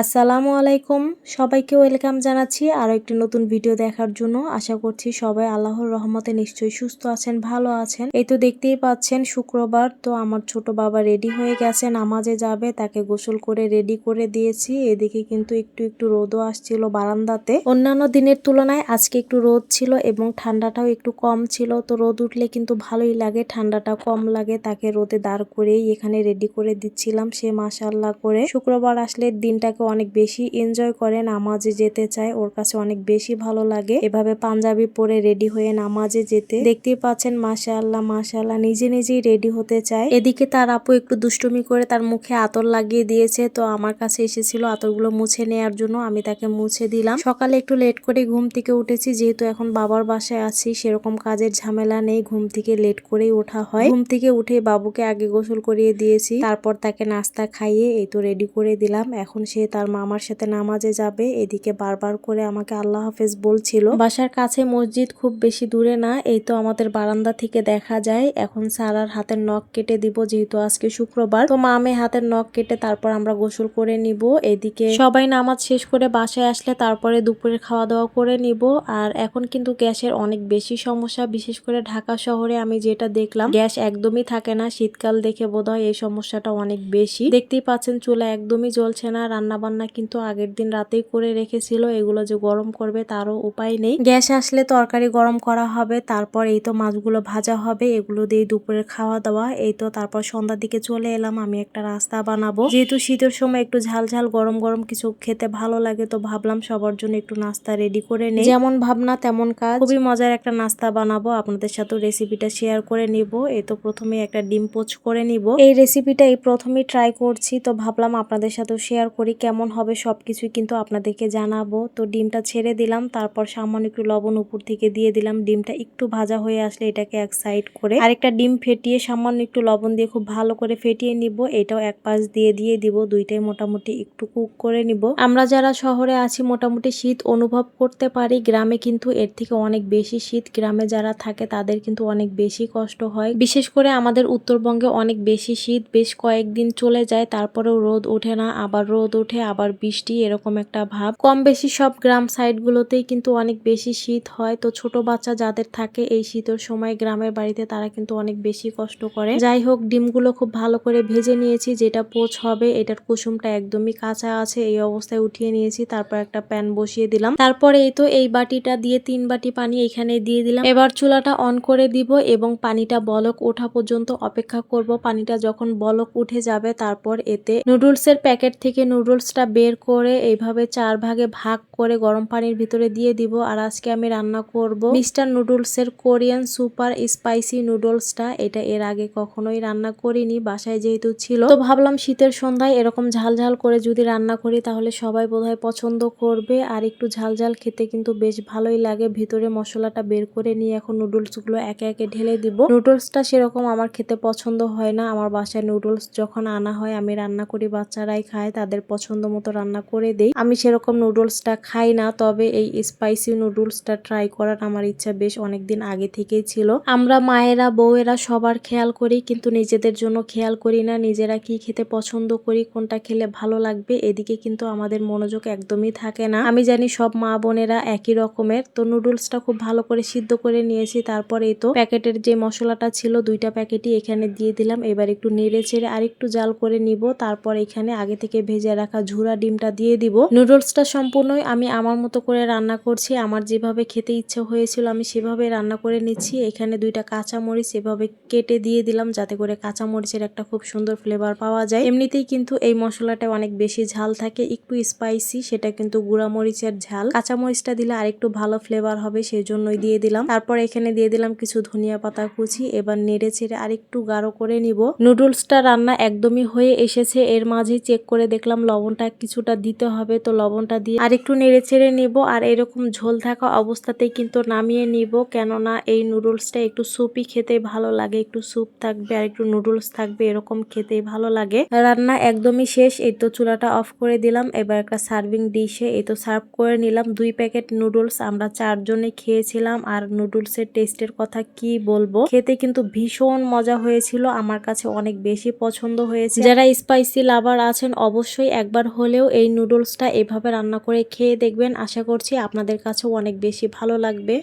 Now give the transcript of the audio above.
আসসালামু আলাইকুম। সবাইকে ওয়েলকাম জানাচ্ছি আরও একটি নতুন ভিডিও দেখার জন্য। আশা করছি সবাই আল্লাহর রহমতে নিশ্চয়ই সুস্থ আছেন, ভালো আছেন। এই তো দেখতেই পাচ্ছেন, শুক্রবার তো আমার ছোট বাবা রেডি হয়ে গেছে, নামাজে যাবে, তাকে গোসল করে রেডি করে দিয়েছি। এদিকে কিন্তু একটু একটু রোদও আসছিল বারান্দাতে। অন্যান্য দিনের তুলনায় আজকে একটু রোদ ছিল এবং ঠান্ডাটাও একটু কম ছিল। তো রোদ উঠলে কিন্তু ভালোই লাগে, ঠান্ডাটা কম লাগে, তাকে রোদে দাঁড় করেই এখানে রেডি করে দিচ্ছিলাম সে মাসাল্লাহ করে। শুক্রবার আসলে দিনটাকে অনেক বেশি এনজয় করে নামাজে যেতে চায়, ওর কাছে অনেক বেশি ভালো লাগে। এভাবে পাঞ্জাবি পরে রেডি হয়ে নামাজে যেতে। দেখতেই পাচ্ছেন, মাশাআল্লাহ মাশাআল্লাহ, নিজে নিজেই রেডি হতে চায়। এদিকে তার আপু একটু দুষ্টুমি করে তার মুখে আতর লাগিয়ে দিয়েছে। তো আমার কাছে এসেছিল আতরগুলো মুছে নেয়ার জন্য, আমি তাকে মুছে দিলাম। সকালে একটু লেট করে ঘুম থেকে উঠেছি, যেহেতু এখন বাবার বাসায় আছি, সেরকম কাজের ঝামেলা নেই, ঘুম থেকে লেট করেই ওঠা হয়। ঘুম থেকে উঠে বাবুকে আগে গোসল করিয়ে দিয়েছি, তারপর তাকে নাস্তা খাইয়ে এই তো রেডি করে দিলাম। এখন সে তার মামার সাথে নামাজে যাবে। এদিকে বারবার করে আমাকে আল্লাহ হাফেজ বলছিল, বাসার কাছে মসজিদ খুব বেশি দূরে না, এই তো আমাদের বারান্দা থেকে দেখা যায়। এখন সারার হাতের নখ কেটে দিব, যেহেতু আজকে শুক্রবার। তো মামে হাতের নখ কেটে তারপর আমরা গোসল করে নিব। এদিকে সবাই নামাজ শেষ করে বাসায় আসলে তারপরে দুপুরের খাওয়া দাওয়া করে নিব। আর এখন কিন্তু গ্যাসের অনেক বেশি সমস্যা, বিশেষ করে ঢাকা শহরে আমি যেটা দেখলাম, গ্যাস একদমই থাকে না। শীতকাল দেখে বোধহয় এই সমস্যাটা অনেক বেশি। দেখতেই পাচ্ছেন, চুলা একদমই জ্বলছে না রান্না বান্না কিন্তু আগের দিন রাতেই করে রেখেছিল। এগুলো যে গরম করবে তারও উপায় নেই। গ্যাস আসলে তরকারি গরম করা হবে, তারপর এই তো মাছগুলো ভাজা হবে, এগুলো দিয়ে দুপুরের খাওয়া দাওয়া এই তো তারপর সন্ধ্যার দিকে চলে এলাম, আমি একটা রাস্তা বানাবো। যেহেতু শীতের সময় একটু ঝাল ঝাল গরম গরম কিছু খেতে ভালো লাগে, তো ভাবলাম সবার জন্য একটু নাস্তা রেডি করে নেই। যেমন ভাবনা, তেমন কাজ। খুবই মজার একটা নাস্তা বানাবো, আপনাদের সাথে রেসিপিটা শেয়ার করে নিব। এই তো প্রথমে একটা ডিম পোচ করে নিব। এই রেসিপিটা এই প্রথমেই ট্রাই করছি, তো ভাবলাম আপনাদের সাথেও শেয়ার করি, কেমন হবে সব কিছুই কিন্তু আপনাদেরকে জানাব। তো ডিমটা ছেড়ে দিলাম, তারপর সামান্য একটু লবণ উপর থেকে দিয়ে দিলাম। ডিমটা একটু ভাজা হয়ে আসলে এটাকে এক সাইড করে আরেকটা ডিম ফেটিয়ে সামান্য একটু লবণ দিয়ে খুব ভালো করে ফেটিয়ে নিব। এটাও এক পাশ দিয়ে দিয়ে দিব, দুইটাই মোটামুটি একটু কুক করে নিব। আমরা যারা শহরে আছি মোটামুটি শীত অনুভব করতে পারি, গ্রামে কিন্তু এর থেকে অনেক বেশি শীত। গ্রামে যারা থাকে তাদের কিন্তু অনেক বেশি কষ্ট হয়। বিশেষ করে আমাদের উত্তরবঙ্গে অনেক বেশি শীত, বেশ কয়েকদিন চলে যায়, তারপরেও রোদ ওঠে না, আবার রোদ ওঠে আবার বৃষ্টি, এরকম একটা ভাব। কম বেশি সব গ্রাম সাইডগুলোতেই কিন্তু অনেক বেশি শীত হয়। তো ছোট বাচ্চা যাদের থাকে, এই শীতের সময় গ্রামের বাড়িতে তারা কিন্তু অনেক বেশি কষ্ট করে। যাই হোক, ডিমগুলো খুব ভালো করে ভেজে নিয়েছি। যেটা পোচ হবে, এটার কুসুমটা একদমই কাঁচা আছে, এই অবস্থায় উঠিয়ে নিয়েছি। তারপর একটা প্যান বসিয়ে দিলাম। তারপরে এই তো এই বাটিটা দিয়ে তিন বাটি পানি এখানে দিয়ে দিলাম। এবার চুলাটা অন করে দিব এবং পানিটা বলক ওঠা পর্যন্ত অপেক্ষা করব। পানিটা যখন বলক উঠে যাবে, তারপর এতে নুডলসের প্যাকেট থেকে নুডলসটা বের করে এইভাবে চার ভাগে ভাগ করে গরম পানির ভিতরে দিয়ে দিব। আর আজকে আমি রান্না করব মিস্টার নুডলসের কোরিয়ান সুপার স্পাইসি নুডলসটা। এটা এর আগে কখনোই রান্না করিনি, বাসায় যেহেতু ছিল। তো ভাবলাম শীতের সন্ধ্যায় এরকম ঝাল ঝাল করে যদি রান্না করি তাহলে সবাই বোধহয় পছন্দ করবে। আর একটু ঝাল ঝাল খেতে কিন্তু বেশ ভালোই লাগে। ভিতরে মশলাটা বের করে নিয়ে এখন নুডলসগুলো একে একে ঢেলে দিব। নুডলসটা সেরকম আমার খেতে পছন্দ হয় না। আমার বাসায় নুডলস যখন আনা হয়, আমি রান্না করি, বাচ্চারাই খায়, তাদের পছন্দ মতো রান্না করে দেই। আমি সেরকম নুডলসটা খাই না, তবে এই স্পাইসি নুডলসটা ট্রাই করার আমার ইচ্ছা বেশ অনেকদিন আগে থেকেই ছিল। আমরা মায়েরা, বউয়েরা সবার খেয়াল করি, কিন্তু নিজেদের জন্য খেয়াল করি না, নিজেরা কি খেতে পছন্দ করি, কোনটা খেলে ভালো লাগবে, এদিকে কিন্তু আমাদের মনোযোগ একদমই থাকে না। আমি জানি সব মা বোনেরা একই রকমের, তো নুডলসটা খুব ভালো করে সিদ্ধ করে নিয়েছি তারপর তো প্যাকেটের যে মশলাটা ছিল, দুইটা প্যাকেটই এখানে দিয়ে দিলাম। এবার একটু নেড়ে ছেড়ে আরেকটু জাল করে নিব, তারপর এখানে আগে থেকে ভেজে রাখা ঝুরা ডিমটা দিয়ে দিব। নুডলসটা সম্পূর্ণই আমি আমার মতো করে রান্না করছি। আমার যেভাবে খেতে ইচ্ছে হয়েছিল আমি সেভাবে রান্না করে নিচ্ছি। এখানে দুইটা কাঁচা মরিচ এভাবে কেটে দিয়ে দিলাম যাতে করে কাঁচা মরিচের একটা খুব সুন্দর ফ্লেভার পাওয়া যায়। এমনিতেই কিন্তু এই মশলাটা অনেক বেশি ঝাল থাকে, একটু স্পাইসি সেটা কিন্তু গুঁড়া মরিচের ঝাল। কাঁচা মরিচটা দিলে আরেকটু ভালো ফ্লেভার হবে সেই জন্যই দিয়ে দিলাম। তারপর এখানে দিয়ে দিলাম কিছু ধনিয়া পাতা কুচি। এবার নেড়ে ছেড়ে আরেকটু গাঢ় করে নিব। নুডলসটা রান্না একদমই হয়ে এসেছে। এর মাঝে চেক করে দেখলাম লবণটা কিছুটা দিতে হবে, তো লবণটা দিয়ে আরেকটু নেড়ে ছেড়ে নিব। আর এরকম ঝোল থাকা অবস্থাতেই কিন্তু নামিয়ে নিব, কেননা এই নুডলসটা একটু সুপি খেতে ভালো লাগে, একটু স্যুপ থাকবে আর একটু নুডলস থাকবে, এরকম খেতে ভালো লাগে। রান্না একদমই শেষ, এই তো চুলাটা অফ করে দিলাম। এবার একটা সার্ভিং ডিশে এই তো সার্ভ করে নিলাম। দুই প্যাকেট নুডলস আমরা চারজনে খেয়েছিলাম, আর নুডলসের টেস্টের কথা কি বলব? খেতে কিন্তু ভীষণ মজা হয়েছিল, আমার কাছে অনেক বেশি পছন্দ হয়েছে। যারা স্পাইসি লাভার আছেন, অবশ্যই একবার একবার হলেও এই নুডলসটা এভাবে রান্না করে খেয়ে দেখবেন। আশা করছি আপনাদের কাছেও অনেক বেশি ভালো লাগবে।